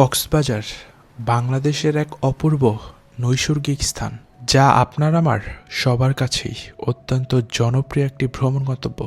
কক্সবাজার বাংলাদেশের এক অপূর্ব নৈসর্গিক স্থান, যা আপনার আমার সবার কাছেই অত্যন্ত জনপ্রিয় একটি ভ্রমণ গন্তব্য।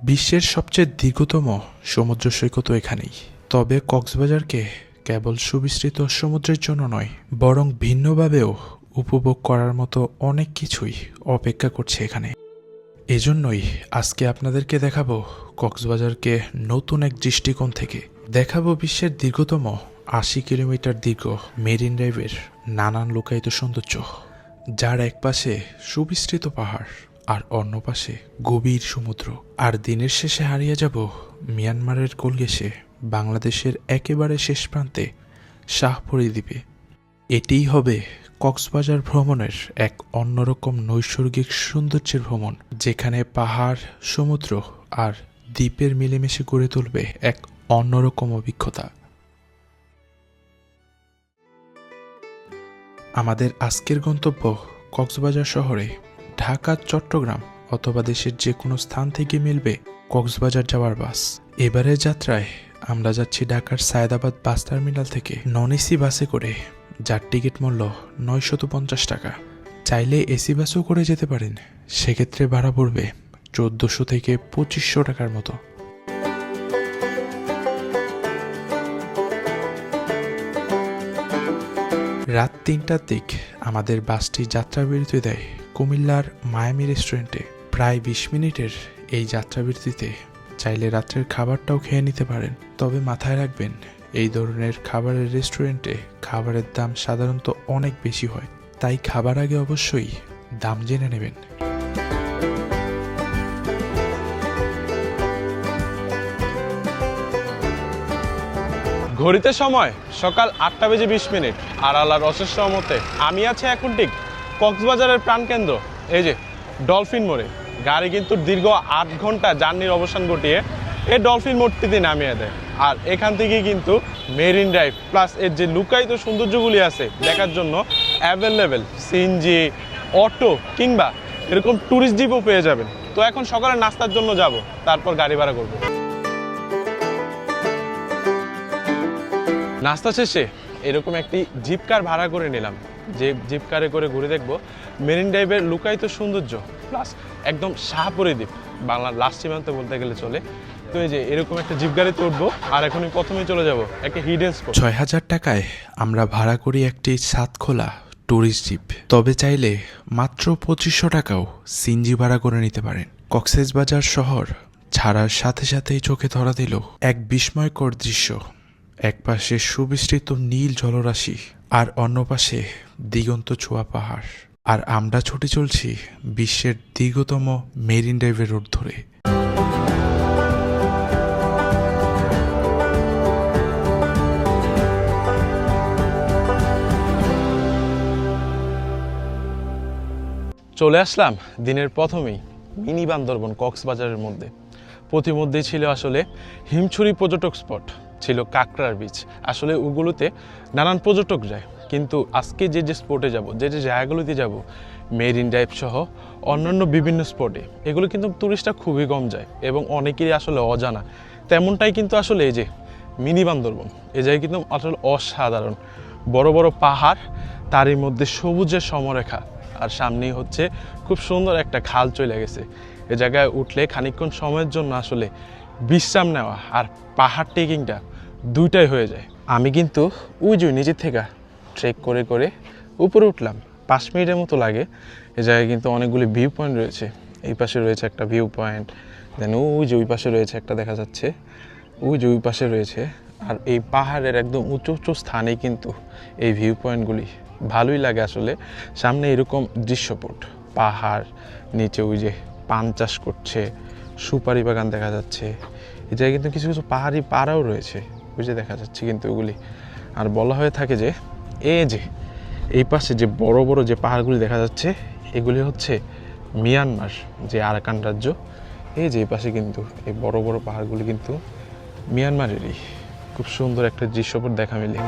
বিশ্বের সবচেয়ে দীর্ঘতম সমুদ্র সৈকতও এখানেই। তবে কক্সবাজারকে কেবল সুবিস্তৃত সমুদ্রের জন্য নয়, বরং ভিন্নভাবেও উপভোগ করার মতো অনেক কিছুই অপেক্ষা করছে এখানে। এজন্যই আজকে আপনাদেরকে দেখাবো কক্সবাজারকে নতুন এক দৃষ্টিকোণ থেকে। দেখাবো বিশ্বের দীর্ঘতম আশি কিলোমিটার দীর্ঘ মেরিন ড্রাইভের নানান লোকায়িত সৌন্দর্য, যার এক পাশে সুবিস্তৃত পাহাড় আর অন্য পাশে গভীর সমুদ্র। আর দিনের শেষে হারিয়ে যাব মিয়ানমারের কোলগেসে, বাংলাদেশের একেবারে শেষ প্রান্তে, শাহপরি দ্বীপে। এটিই হবে কক্সবাজার ভ্রমণের এক অন্যরকম নৈসর্গিক সৌন্দর্যের ভ্রমণ, যেখানে পাহাড়, সমুদ্র আর দ্বীপের মিলেমিশে গড়ে তুলবে এক অন্যরকম অভিজ্ঞতা। আমাদের আজকের গন্তব্য কক্সবাজার শহরে ঢাকা, চট্টগ্রাম অথবা দেশের যে কোনো স্থান থেকে মিলবে কক্সবাজার যাওয়ার বাস। এবারের যাত্রায় আমরা যাচ্ছি ঢাকার সায়দাবাদ বাস টার্মিনাল থেকে। নন এসি বাসে করে যার টিকিট মূল্য নয়শত পঞ্চাশ টাকা। চাইলে এসি বাসও করে যেতে পারেন। সেক্ষেত্রে ভাড়া পড়বে চোদ্দোশো থেকে পঁচিশশো টাকার মতো। রাত তিনটার দিক আমাদের বাসটি যাত্রাবিরতি দেয় কুমিল্লার মায়ামি রেস্টুরেন্টে। প্রায় বিশ মিনিটের এই যাত্রাবিরতিতে চাইলে রাত্রের খাবারটাও খেয়ে নিতে পারেন। তবে মাথায় রাখবেন, এই ধরনের খাবারের রেস্টুরেন্টে খাবারের দাম সাধারণত অনেক বেশি হয়। তাই খাবার আগে অবশ্যই দাম জেনে নেবেন। ঘড়িতে সময়, সকাল আটটা বেজে বিশ মিনিট। আর আল্লাহর অশেষ সহমতে আমি আছি এখন ঠিক কক্সবাজারের প্রাণকেন্দ্র। এই যে, ডলফিন মোড়ে। গাড়ি কিন্তু দীর্ঘ আট ঘণ্টা জার্নির অবসান ঘটিয়ে এই ডলফিন মোড়টিতে নামিয়ে দেয়। আর এখান থেকে কিন্তু মেরিন ড্রাইভ, প্লাস এর যে লুকায়িত সৌন্দর্যগুলি আছে, দেখার জন্য অ্যাভেলেবেল সিএনজি অটো কিংবা এরকম ট্যুরিস্ট জিপও পেয়ে যাবেন। তো এখন সকালে নাস্তার জন্য যাব, তারপর গাড়ি ভাড়া করব। নাস্তা শেষে এরকম একটি জিপ কার ভাড়া করে নিলাম। যে জিপ কারে ঘুরে দেখব, মেরিন ড্রাইভের লুকায়িত সৌন্দর্য, প্লাস একদম শাহপুরি দ্বীপ, বাংলার লাস্ট সীমান্ত বলতে গেলে চলে। তো এই যে এরকম একটা জিপ গাড়িতে উঠবো আর এখনই প্রথমেই চলে যাব একটা হিডেন স্পট ছয় হাজার টাকায় আমরা ভাড়া করি একটি সাতখোলা ট্যুরিস্ট জিপ তবে চাইলে মাত্র পঁচিশশো টাকাও সিনজি ভাড়া করে নিতে পারেন। কক্সেস বাজার শহর ছাড়ার সাথে সাথেই চোখে ধরা দিল এক বিস্ময়কর দৃশ্য। এক পাশে সুবিস্তৃত নীল জলরাশি আর অন্য পাশে দিগন্ত ছোঁয়া পাহাড়। আর আমরা ছুটে চলছি বিশ্বের দীর্ঘতম মেরিন ড্রাইভের রোড ধরে। চলে আসলাম দিনের প্রথমেই মিনি বান্দরবন কক্সবাজারের মধ্যে। প্রতিমধ্যেই ছিল আসলে হিমছড়ি পর্যটক স্পট। ছিল কাকড়ার বিচ আসলে ওগুলোতে নানান পর্যটক যায়। কিন্তু আজকে যে যে স্পটে যাব, যে যে জায়গাগুলোতে যাব মেরিন ড্রাইভ সহ অন্যান্য বিভিন্ন স্পটে এগুলো কিন্তু টুরিস্টরা খুবই কম যায় এবং অনেকেরই আসলে অজানা। তেমনটাই কিন্তু আসলে এই যে মিনি বান্দরবন, এ জায়গায় কিন্তু আসলে অসাধারণ। বড় বড় পাহাড়, তারই মধ্যে সবুজের সমরেখা, আর সামনেই হচ্ছে খুব সুন্দর একটা খাল চলে গেছে। এ জায়গায় উঠলে খানিকক্ষণ সময়ের জন্য আসলে বিশ্রাম নেওয়া আর পাহাড় ট্রেকিংটা দুইটাই হয়ে যায়। আমি কিন্তু ওই যে নিজের থেকে ট্রেক করে করে উপরে উঠলাম। পাঁচ মিনিটের মতো লাগে। এ জায়গায় কিন্তু অনেকগুলি ভিউ পয়েন্ট রয়েছে। এই পাশে রয়েছে একটা ভিউ পয়েন্ট দেন ওই যে ওই পাশে রয়েছে একটা দেখা যাচ্ছে। ওই যে ওই পাশে রয়েছে। আর এই পাহাড়ের একদম উঁচু উঁচু স্থানে কিন্তু এই ভিউ পয়েন্টগুলি ভালোই লাগে আসলে। সামনে এরকম দৃশ্যপট, পাহাড়, নিচে ওই যে পান চাষ করছে, সুপারি বাগান দেখা যাচ্ছে। এই জায়গায় কিন্তু কিছু কিছু পাহাড়ি পাড়াও রয়েছে। বুঝে দেখা যাচ্ছে কিন্তু ওগুলি। আর বলা হয়ে থাকে যে, এ যে, এই পাশে যে বড় বড় যে পাহাড়গুলি দেখা যাচ্ছে, এগুলি হচ্ছে মিয়ানমার যে আরাকান রাজ্য। এই যে এই পাশে কিন্তু এই বড় বড় পাহাড়গুলি কিন্তু মিয়ানমারেরই। খুব সুন্দর একটা দৃশ্যপট দেখা মিলে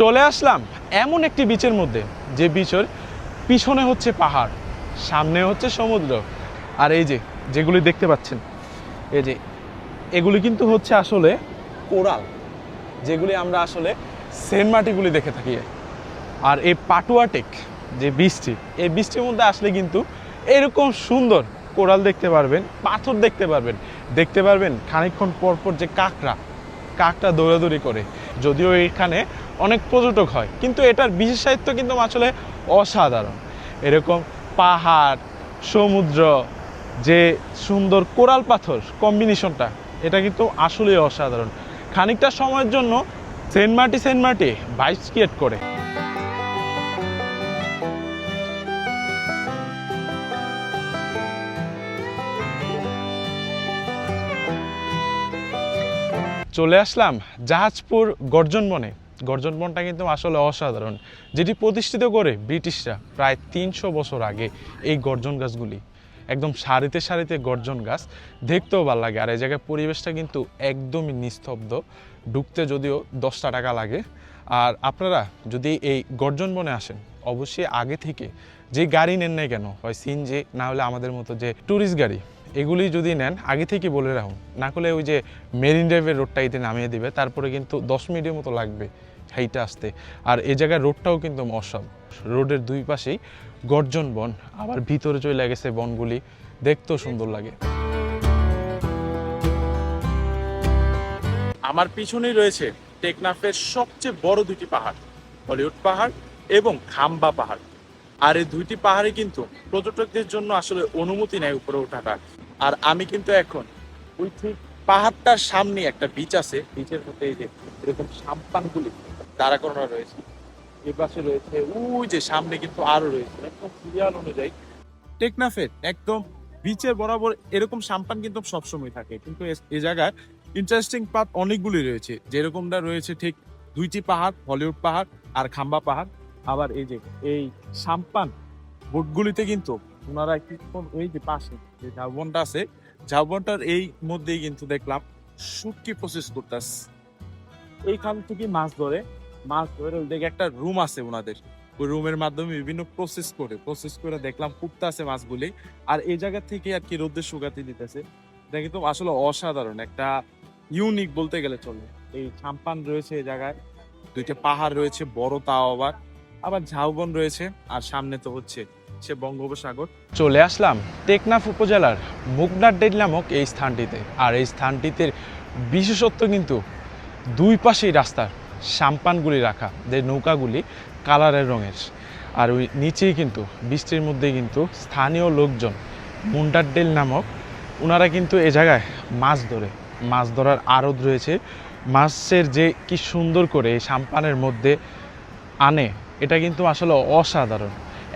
চলে আসলাম এমন একটি বিচের মধ্যে, যে বিচের পিছনে হচ্ছে পাহাড়, সামনে হচ্ছে সমুদ্র। আর এই যে, যেগুলি দেখতে পাচ্ছেন, এই যে, এগুলি কিন্তু হচ্ছে আসলে কোরাল, যেগুলি আমরা আসলে সেন্ট মাটিগুলি দেখে থাকি। আর এই পাটুয়াটেক যে বীজটি, এই বীজটির মধ্যে আসলে কিন্তু এরকম সুন্দর কোরাল দেখতে পারবেন, পাথর দেখতে পারবেন। দেখতে পারবেন খানিকক্ষণ পর পর যে কাকড়া কাকটা দৌড়াদৌড়ি করে। যদিও এখানে অনেক পর্যটক হয়। কিন্তু এটার বিশেষায়িত্ব কিন্তু আসলে অসাধারণ। এরকম পাহাড়, সমুদ্র, যে সুন্দর কোরাল পাথর কম্বিনেশনটা এটা কিন্তু আসলেই অসাধারণ। খানিকটা সময়ের জন্য Saint Martin Saint Martin bike create করে। চলে আসলাম জাহাজপুর গর্জন বনে। গর্জন বনটা কিন্তু আসলে অসাধারণ, যেটি প্রতিষ্ঠিত করে ব্রিটিশরা প্রায় তিনশো বছর আগে এই গর্জন গাছগুলি, একদম সারিতে সারিতে গর্জন গাছ, দেখতেও ভালো লাগে। আর এই জায়গায় পরিবেশটা কিন্তু একদমই নিস্তব্ধ, ঢুকতে যদিও দশটা টাকা লাগে। আর আপনারা যদি এই গর্জন বনে আসেন, অবশ্যই আগে থেকে যে গাড়ি নেন নাই কেন, হয় সিনজি না হলে আমাদের মতো যে ট্যুরিস্ট গাড়ি এগুলি যদি নেন, আগে থেকে বলে রাখুন। না করলে ওই যে মেরিন ড্রাইভের রোডটা এতে নামিয়ে দিবে, তারপরে কিন্তু দশ মিনিটের মতো লাগবে হাইটা আসতে। আর এ জায়গার রোডটাও কিন্তু অসম রোডের দুই পাশেই গর্জন বন, আবার ভিতরে চলে গেছে বনগুলি। দেখতেও সুন্দর লাগে। আমার পিছনেই রয়েছে টেকনাফের সবচেয়ে বড় দুটি পাহাড়, হলিউড পাহাড় এবং খাম্বা পাহাড়। আর এই দুইটি পাহাড়ে কিন্তু পর্যটকদের জন্য আসলে অনুমতি নেয় উপরে ওঠাটা। আর আমি কিন্তু এখন ওই ঠিক পাহাড়টার সামনে একটা বিচ আছে বিচের মধ্যে এই যে এরকম সাম্পানগুলি দাঁড়া করানো রয়েছে এই পাশে রয়েছে ওই যে সামনে কিন্তু আরও রয়েছে, একদম সিরিয়াল অনুযায়ী। টেকনাফের একদম বিচের বরাবর এরকম সাম্পান কিন্তু সবসময় থাকে, কিন্তু এ- জায়গায় ইন্টারেস্টিং পার্ট অনেকগুলি রয়েছে, যেরকমটা রয়েছে ঠিক দুইটি পাহাড় হলিউড পাহাড় আর খাম্বা পাহাড়। আবার এই যে এই সাম্পান বোটগুলিতে কিন্তু ওনারা কিছুক্ষণ ওই যে পাশে যে ঝাউবনটা আছে, ঝাউবনটার এই মধ্যেই কিন্তু দেখলাম শুটকি প্রসেস করতেছে এইখান থেকে মাছ ধরে মাছ ধরে ওই একটা রুম আছে ওনাদের। ওই রুমের মাধ্যমে বিভিন্ন প্রসেস করে প্রসেস করে দেখলাম ফুটতে আছে মাছগুলি। আর এই জায়গা থেকে আর কি রোদ্রে শুকাতে দিতেছে। এটা কিন্তু আসলে অসাধারণ, একটা ইউনিক বলতে গেলে চলে। এই সাম্পান রয়েছে এই জায়গায়, দুইটা পাহাড় রয়েছে, বড় তাও আবার। আবার ঝাউবন রয়েছে, আর সামনে তো হচ্ছে সে বঙ্গোপসাগর। চলে আসলাম টেকনাফ উপজেলার মুগনাড্ডেল নামক এই স্থানটিতে। আর এই স্থানটিতে বিশেষত্ব কিন্তু দুই পাশেই রাস্তার সাম্পানগুলি রাখা, যে নৌকাগুলি কালারের রঙের। আর ওই নিচেই কিন্তু, বৃষ্টির মধ্যে কিন্তু স্থানীয় লোকজন মুন্ডাড্ডেল নামক ওনারা কিন্তু এ জায়গায় মাছ ধরে। মাছ ধরার আড়ত রয়েছে। মাছের যে কি সুন্দর করে এই সাম্পানের মধ্যে আনে, এটা কিন্তু আসলে অসাধারণ।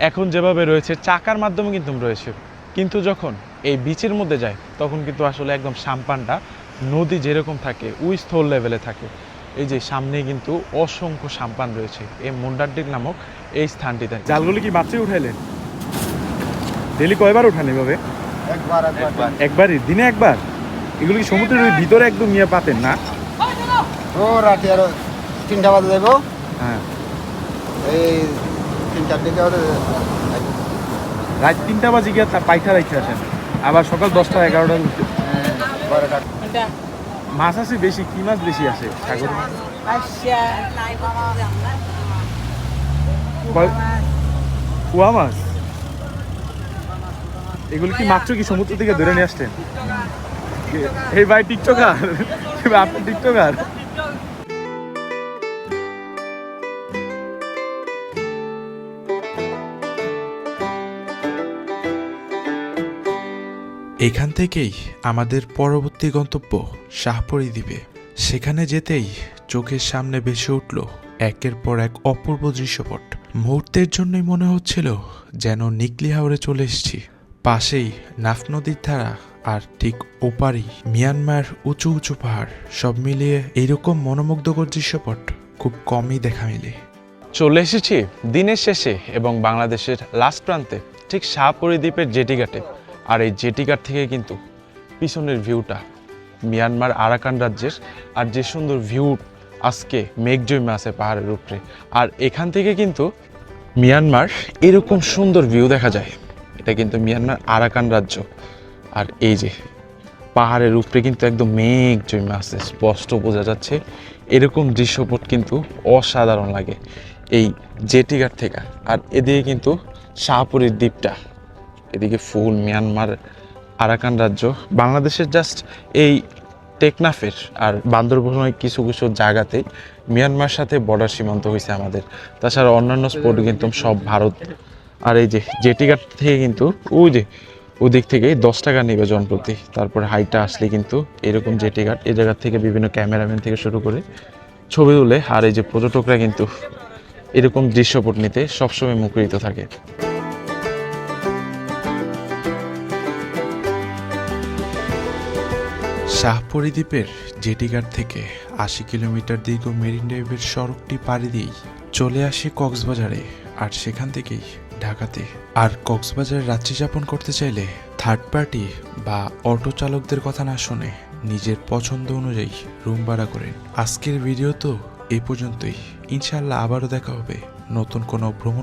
এখন যেভাবে রয়েছে চাকার মাধ্যমে কিন্তু রয়েছে। কিন্তু যখন এই বিচের মধ্যে যায় তখন কিন্তু আসলে একদম সাম্পানটা নদী যেরকম থাকে ওই স্থল লেভেলে থাকে। এই যে সামনে কিন্তু অসংখ্য সাম্পান রয়েছে। এই মুন্ডারডিক নামক এই স্থানটিতে। জালগুলি কি মাত্রই উঠাইলেন? ডেলি কয়বার উঠান এভাবে? একবার একবার। একবারই? দিনে একবার? এগুলো কি সমুদ্রের ওই ভিতরে একদম নিয়ে পাতেন না? ও রাতে আরও তিনটা বাজে যাইব। হ্যাঁ। এই তিনটার দিকে ওদের রাত তিনটা বাজে গিয়ে পাইখা রাখতে আসেন। আবার সকাল দশটা এগারোটা মাছ আছে বেশি কি মাছ বেশি আছে সাগর কুয়া? মাছ? এগুলো কি মাত্র কি সমুদ্র থেকে ধরে নিয়ে আসতেন এই ভাই টিকটকার। আপনি টিকটকার? এখান থেকেই আমাদের পরবর্তী গন্তব্য শাহপরি দ্বীপে সেখানে যেতেই চোখের সামনে ভেসে উঠল একের পর এক অপূর্ব দৃশ্যপট। মুহূর্তের জন্যই মনে হচ্ছিল যেন নিকলি হাওড়ে চলে এসেছি। পাশেই নাফ নদীর ধারা আর ঠিক ওপারই মিয়ানমার উঁচু উঁচু পাহাড়, সব মিলিয়ে এইরকম মনোমুগ্ধকর দৃশ্যপট খুব কমই দেখা মেলে। চলে এসেছি দিনের শেষে এবং বাংলাদেশের লাস্ট প্রান্তে, ঠিক শাহপুরী দ্বীপের জেটিঘাটে। আর এই জেটিকার থেকে কিন্তু পিছনের ভিউটা মিয়ানমার আরাকান রাজ্যের আর যে সুন্দর ভিউ আজকে মেঘ জমে আছে পাহাড়ের উপরে। আর এখান থেকে কিন্তু মিয়ানমার এরকম সুন্দর ভিউ দেখা যায়। এটা কিন্তু মিয়ানমার আরাকান রাজ্য। আর এই যে পাহাড়ের উপরে কিন্তু একদম মেঘ জমে আছে, স্পষ্ট বোঝা যাচ্ছে। এরকম দৃশ্যপট কিন্তু অসাধারণ লাগে এই জেটিঘাট থেকে। আর এদিকে কিন্তু শাহপুরীর দ্বীপটা। এদিকে ফুল, মিয়ানমার, আরাকান রাজ্য। বাংলাদেশের জাস্ট এই টেকনাফের আর বান্দরবনের কিছু কিছু জায়গাতে মিয়ানমার সাথে বর্ডার সীমান্ত হয়েছে আমাদের। তাছাড়া অন্যান্য স্পট কিন্তু সব ভারত। আর এই যে জেটিঘাট থেকে কিন্তু ওই যে ওদিক থেকে দশ টাকা নেবে জনপ্রতি। তারপরে হাইটটা আসলে কিন্তু এরকম জেটিঘাট এই জায়গা থেকে বিভিন্ন ক্যামেরাম্যান থেকে শুরু করে ছবি তুলে। আর এই যে পর্যটকরা কিন্তু এরকম দৃশ্যপট নিতে সবসময় মুখরিত থাকে। শাহপরি দ্বীপের জেটিঘাট থেকে আশি কিলোমিটার দীর্ঘ মেরিন ড্রাইভের সড়কটি পাড়ি দিয়েই চলে আসি কক্সবাজারে। আর সেখান থেকেই ঢাকাতে। আর কক্সবাজারে রাত্রি যাপন করতে চাইলে থার্ড পার্টি বা অটো চালকদের কথা না শুনে নিজের পছন্দ অনুযায়ী রুম ভাড়া করেন আজকের ভিডিও তো এ পর্যন্তই। ইনশাল্লাহ আবারও দেখা হবে নতুন কোনো ভ্রমণ